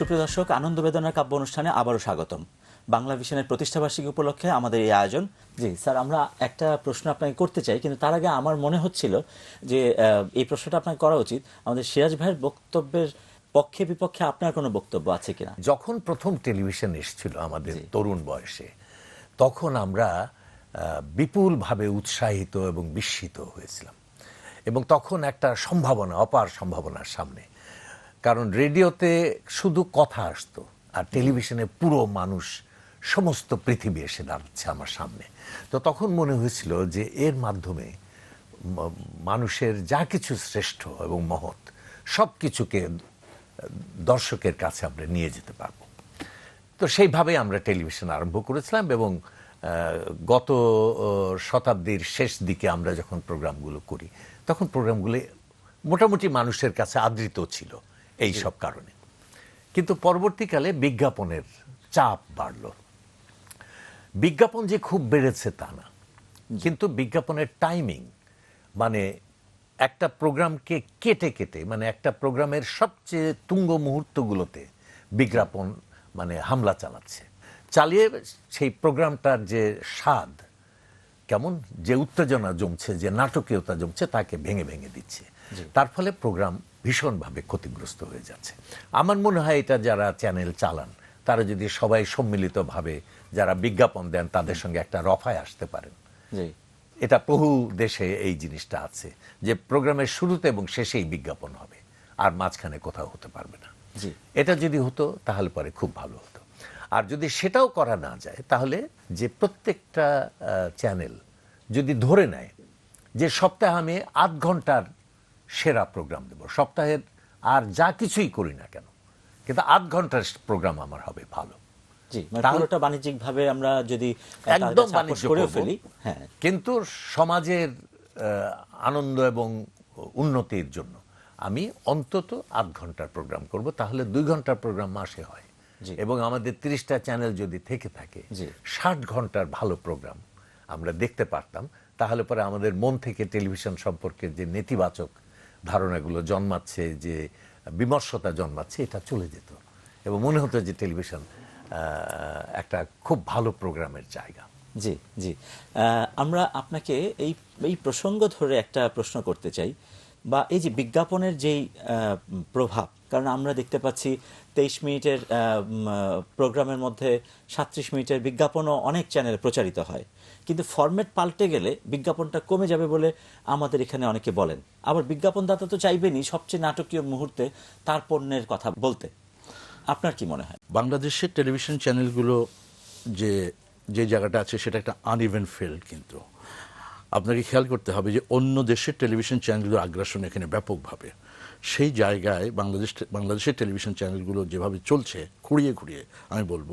সুপ্রিয় দর্শক আনন্দ বেদনার কাব্য অনুষ্ঠানে আবারও স্বাগতম। বাংলা ভিশনের প্রতিষ্ঠাবার্ষিকী উপলক্ষে আমাদের এই আয়োজন। জি স্যার আমরা একটা প্রশ্ন আপনাকে করতে চাই কিন্তু তার আগে আমার মনে হচ্ছিল যে এই প্রশ্নটা আপনাকে করা উচিত। আমাদের সিরাজ ভাইয়ের বক্তব্যের পক্ষে বিপক্ষে আপনার কোনো বক্তব্য আছে কিনা? যখন প্রথম টেলিভিশন এসেছিল আমাদের তরুণ বয়সে তখন আমরা বিপুলভাবে উৎসাহিত এবং বিস্মিত হয়েছিলাম। এবং তখন একটা সম্ভাবনা অপার সম্ভাবনার সামনে কারণ রেডিওতে শুধু কথা আসতো আর টেলিভিশনে পুরো মানুষ, সমস্ত পৃথিবী এসে দাঁড়াচ্ছে আমার সামনে। তো তখন মনে হয়েছিল যে এর মাধ্যমে মানুষের যা কিছু শ্রেষ্ঠ এবং মহৎ সব কিছুকে দর্শকের কাছে আমরা নিয়ে যেতে পারব। তো সেইভাবে আমরা টেলিভিশন আরম্ভ করেছিলাম এবং গত শতাব্দীর শেষ দিকে আমরা যখন প্রোগ্রামগুলো করি, তখন প্রোগ্রামগুলি মোটামুটি মানুষের কাছে আদৃত ছিল। এই সব কারণে। কিন্তু পরবর্তীকালে বিজ্ঞাপনের চাপ বাড়ল। বিজ্ঞাপন যে খুব বেড়েছে তা না। কিন্তু বিজ্ঞাপনের টাইমিং মানে একটা প্রোগ্রামকে কেটে কেটে মানে একটা প্রোগ্রামের সবচেয়ে তুঙ্গ মুহূর্তগুলোতে বিজ্ঞাপন মানে হামলা চালাচ্ছে। চালিয়ে সেই প্রোগ্রামটার যে স্বাদ কেমন? যে উত্তেজনা জমছে যে নাটকীয়তা জমছে তাকে ভেঙে ভেঙে দিচ্ছে। তার ফলে প্রোগ্রাম ভীষণভাবে ক্ষতিগ্রস্ত হয়ে যাচ্ছে। আমার মনে হয় এটা যারা চ্যানেল চালান তারা যদি সবাই সম্মিলিতভাবে যারা বিজ্ঞাপন দেন তাদের সঙ্গে একটা রফায় আসতে পারেন। এটা বহু দেশে এই জিনিসটা আছে যে প্রোগ্রামের শুরুতে এবং শেষেই বিজ্ঞাপন হবে আর মাঝখানে কোথাও হতে পারবে না। এটা যদি হতো তাহলে পরে খুব ভালো হতো। আর যদি সেটাও করা না যায় তাহলে যে প্রত্যেকটা চ্যানেল যদি ধরে নেয় যে সপ্তাহে আমি আধ ঘণ্টার সেরা প্রোগ্রাম দেব সপ্তাহের আর যা কিছুই করি না কেন কিন্তু আধ ঘণ্টার প্রোগ্রাম আমার হবে ভালো মানে তাহলে- পুরোটা বাণিজ্যিক আমরা যদি একদম বাণিজ্য করব। ফেলি হ্যাঁ কিন্তু সমাজের আনন্দ এবং উন্নতির জন্য আমি অন্তত আধ ঘণ্টার প্রোগ্রাম করব তাহলে দুই ঘণ্টার প্রোগ্রাম মাসে হয়। এবং আমাদের তিরিশটা চ্যানেল যদি থেকে থাকে। ষাট ঘণ্টার ভালো প্রোগ্রাম আমরা দেখতে পারতাম তাহলে পরে আমাদের মন থেকে টেলিভিশন সম্পর্কে যে নেতিবাচক ধারণাগুলো জন্মাচ্ছে, যে বিমর্ষতা জন্মাচ্ছে, এটা চলে যেত। এবং মনে হতো যে টেলিভিশন একটা খুব ভালো প্রোগ্রামের জায়গা। জি জি। আমরা আপনাকে এই এই প্রসঙ্গ ধরে একটা প্রশ্ন করতে চাই। বা এই যে বিজ্ঞাপনের যেই প্রভাব, কারণ আমরা দেখতে পাচ্ছি তেইশ মিনিটের প্রোগ্রামের মধ্যে সাত্রিশ মিনিটের বিজ্ঞাপনও অনেক চ্যানেলে প্রচারিত হয়। কিন্তু ফরম্যাট পাল্টে গেলে বিজ্ঞাপনটা কমে যাবে বলে আমাদের এখানে অনেকে বলেন। আবার বিজ্ঞাপনদাতা তো চাইবেনই সবচেয়ে নাটকীয় মুহূর্তে তার পণ্যের কথা বলতে। আপনার কি মনে হয়? বাংলাদেশের টেলিভিশন চ্যানেলগুলো যে যে জায়গাটা আছে সেটা একটা আনইভেন ফিল্ড কিন্তু। আপনাকে খেয়াল করতে হবে যে অন্য দেশের টেলিভিশন চ্যানেলগুলোর আগ্রাসন এখানে ব্যাপকভাবে। সেই জায়গায় বাংলাদেশ বাংলাদেশের টেলিভিশন চ্যানেলগুলো যেভাবে চলছে, খুঁড়িয়ে খুঁড়িয়ে, আমি বলব,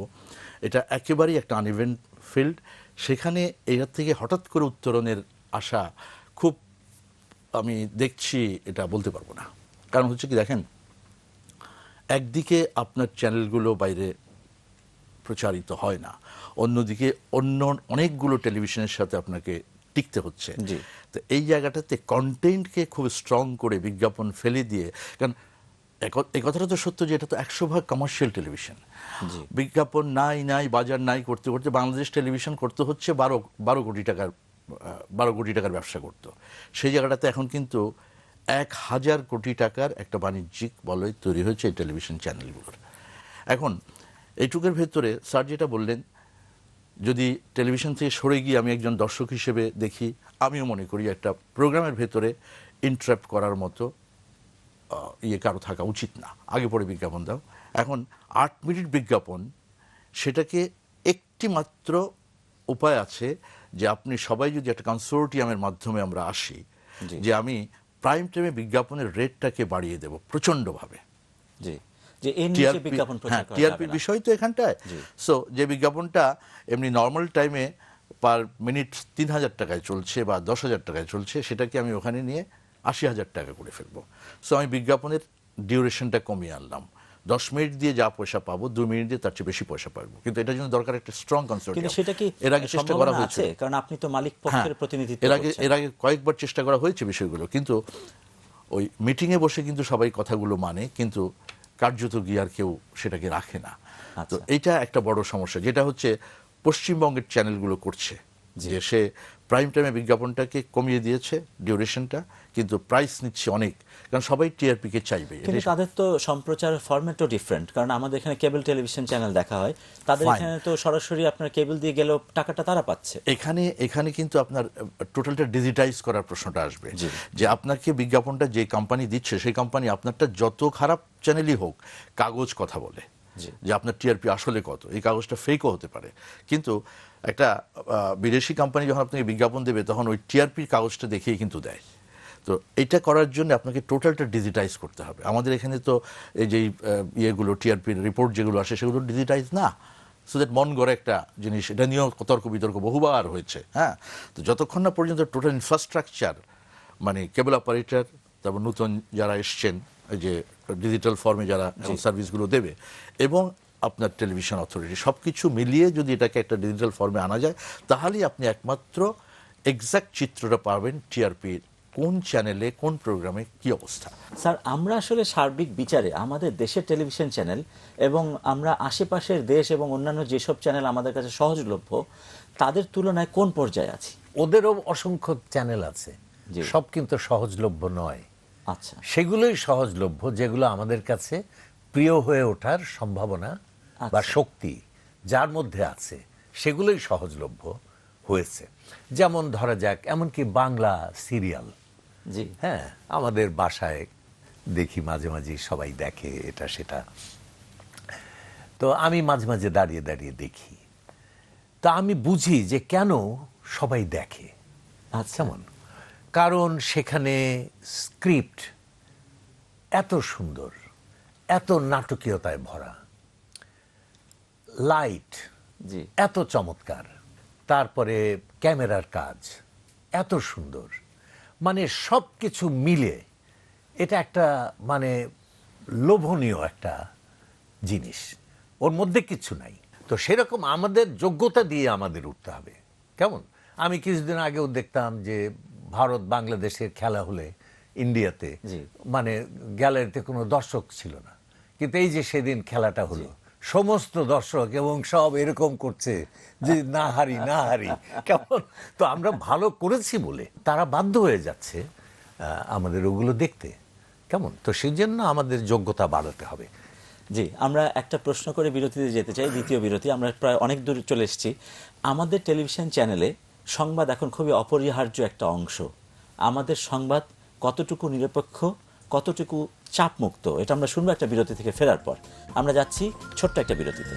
এটা একেবারেই একটা আনইভেন ফিল্ড সেখানে এর থেকে হঠাৎ করে উত্তরণের আশা খুব, আমি দেখছি এটা বলতে পারব না। কারণ হচ্ছে কি, দেখেন, একদিকে আপনার চ্যানেলগুলো বাইরে প্রচারিত হয় না, অন্যদিকে অন্য অনেকগুলো টেলিভিশনের সাথে আপনাকে টিকতে হচ্ছে। জি। তো এই জায়গাটাতে কন্টেন্টকে খুব স্ট্রং করে বিজ্ঞাপন ফেলে দিয়ে কারণ এ কথাটা তো সত্য যে এটা তো একশো ভাগ কমার্শিয়াল টেলিভিশন বিজ্ঞাপন নাই নাই বাজার নাই করতে করতে বাংলাদেশ টেলিভিশন করতে হচ্ছে বারো বারো কোটি টাকার বারো কোটি টাকার ব্যবসা করতো। সেই জায়গাটাতে এখন কিন্তু এক হাজার কোটি টাকার একটা বাণিজ্যিক বলয় তৈরি হয়েছে এই টেলিভিশন চ্যানেলগুলোর এখন এইটুকের ভেতরে স্যার যেটা বললেন যদি টেলিভিশন থেকে সরে গিয়ে আমি একজন দর্শক হিসেবে দেখি আমিও মনে করি একটা প্রোগ্রামের ভেতরে ইন্টারাপ্ট করার মতো ইয়ে কারও থাকা উচিত না। আগে পরে বিজ্ঞাপন দাও। এখন আট মিনিট বিজ্ঞাপন সেটাকে একটি মাত্র উপায় আছে যে আপনি সবাই যদি একটা কনসোর্টিয়ামের মাধ্যমে আমরা আসি যে আমি প্রাইম টাইমে বিজ্ঞাপনের রেটটাকে বাড়িয়ে দেব প্রচণ্ডভাবে। জি। যে এর নিচে বিজ্ঞাপন প্রচার হ্যাঁ করা টিআরপির বিষয় তো এখানটায়। সো যে বিজ্ঞাপনটা এমনি নর্মাল টাইমে পার মিনিট তিন হাজার টাকায় চলছে বা দশ হাজার টাকায় চলছে সেটাকে আমি ওখানে নিয়ে আশি হাজার টাকা করে ফেলব। সো আমি বিজ্ঞাপনের ডিউরেশনটা কমিয়ে আনলাম। দশ মিনিট দিয়ে যা পয়সা পাবো দু মিনিট দিয়ে তার চেয়ে বেশি পয়সা পাবো। কিন্তু এটার জন্য দরকার একটা স্ট্রং কনসার্ট কিন্তু সেটা কি এর আগে চেষ্টা করা হয়েছে কারণ আপনি তো মালিক হ্যাঁ, পক্ষের প্রতিনিধিত্ব এর আগে এর আগে কয়েকবার চেষ্টা করা হয়েছে বিষয়গুলো কিন্তু ওই মিটিংয়ে বসে কিন্তু সবাই কথাগুলো মানে কিন্তু কার্যত গিয়ে আর কেউ সেটাকে রাখে না। তো এটা এইটা একটা বড় সমস্যা যেটা হচ্ছে পশ্চিমবঙ্গের চ্যানেলগুলো করছে যে সে প্রাইম টাইমে বিজ্ঞাপনটাকে কমিয়ে দিয়েছে ডিউরেশনটা কিন্তু প্রাইস নিচ্ছে অনেক কারণ সবাই টিআরপি কে চাইবে। কিন্তু তাদের তো সম্প্রচার ফরম্যাটও ডিফারেন্ট কারণ আমাদের এখানে কেবল টেলিভিশন চ্যানেল দেখা হয় তাদের এখানে তো সরাসরি আপনার কেবল দিয়ে গেলেও টাকাটা তারা পাচ্ছে। এখানে এখানে কিন্তু আপনার টোটালটা ডিজিটাইজ করার প্রশ্নটা আসবে যে আপনাকে বিজ্ঞাপনটা যে কোম্পানি দিচ্ছে সেই কোম্পানি আপনারটা যত খারাপ চ্যানেলই হোক কাগজ কথা বলে। যে আপনার টিআরপি আসলে কত? এই কাগজটা ফেকও হতে পারে। কিন্তু একটা বিদেশি কোম্পানি যখন আপনাকে বিজ্ঞাপন দেবে, তখন ওই টিআরপির কাগজটা দেখেই কিন্তু দেয়। তো এটা করার জন্য আপনাকে টোটালটা ডিজিটাইজ করতে হবে। আমাদের এখানে তো এই যে ইয়েগুলো, টিআরপির রিপোর্ট যেগুলো আসে, সেগুলো ডিজিটাইজ না। সো দ্যাট মন গড়ে একটা জিনিস, এটা নিয়েও তর্ক বিতর্ক বহুবার হয়েছে হ্যাঁ? তো যতক্ষণ না পর্যন্ত টোটাল ইনফ্রাস্ট্রাকচার মানে কেবল অপারেটর তারপর নতুন যারা এসছেন এই যে ডিজিটাল ফর্মে যারা সার্ভিসগুলো দেবে এবং আপনার টেলিভিশন অথরিটি সব কিছু মিলিয়ে যদি এটাকে একটা ডিজিটাল ফর্মে আনা যায় তাহলেই আপনি একমাত্র এক্সাক্ট চিত্রটা পাবেন টিআরপির কোন চ্যানেলে কোন প্রোগ্রামে কি অবস্থা। স্যার আমরা আসলে সার্বিক বিচারে আমাদের দেশের টেলিভিশন চ্যানেল এবং আমরা আশেপাশের দেশ এবং অন্যান্য যেসব চ্যানেল আমাদের কাছে সহজলভ্য তাদের তুলনায় কোন পর্যায়ে আছি? ওদেরও অসংখ্য চ্যানেল আছে। সব কিন্তু সহজলভ্য নয়। আচ্ছা। সেগুলোই সহজলভ্য যেগুলো আমাদের কাছে প্রিয় হয়ে ওঠার সম্ভাবনা বা আচ্ছা। শক্তি যার মধ্যে আছে সেগুলোই সহজলভ্য হয়েছে। যেমন ধরা যাক এমনকি বাংলা সিরিয়াল। জি। হ্যাঁ আমাদের বাসায় দেখি মাঝে মাঝে সবাই দেখে এটা সেটা। তো আমি মাঝে মাঝে দাঁড়িয়ে দাঁড়িয়ে দেখি। তা আমি বুঝি যে কেন সবাই দেখে। আচ্ছা। কেমন? কারণ সেখানে স্ক্রিপ্ট এত সুন্দর এত নাটকীয়তায় ভরা। লাইট জি। এত চমৎকার। তারপরে ক্যামেরার কাজ এত সুন্দর। মানে সব কিছু মিলে এটা একটা মানে লোভনীয় একটা জিনিস। ওর মধ্যে কিছু নাই। তো সেরকম আমাদের যোগ্যতা দিয়ে আমাদের উঠতে হবে। কেমন? আমি কিছুদিন আগেও দেখতাম যে ভারত বাংলাদেশের খেলা হলে ইন্ডিয়াতে। মানে গ্যালারিতে কোনো দর্শক ছিল না। কিন্তু এই যে সেদিন খেলাটা হলো সমস্ত দর্শক এবং সব এরকম করছে যে না হারি না হারি কেমন? তো আমরা ভালো করেছি বলে তারা বাধ্য হয়ে যাচ্ছে আমাদের ওগুলো দেখতে। কেমন? তো সেই জন্য আমাদের যোগ্যতা বাড়াতে হবে। জি আমরা একটা প্রশ্ন করে বিরতিতে যেতে চাই দ্বিতীয় বিরতি। আমরা প্রায় অনেক দূর চলে এসেছি। আমাদের টেলিভিশন চ্যানেলে সংবাদ এখন খুবই অপরিহার্য একটা অংশ। আমাদের সংবাদ কতটুকু নিরপেক্ষ, কতটুকু চাপমুক্ত, এটা আমরা শুনব একটা বিরতি থেকে, ফেরার পর। আমরা যাচ্ছি ছোট্ট একটা বিরতিতে।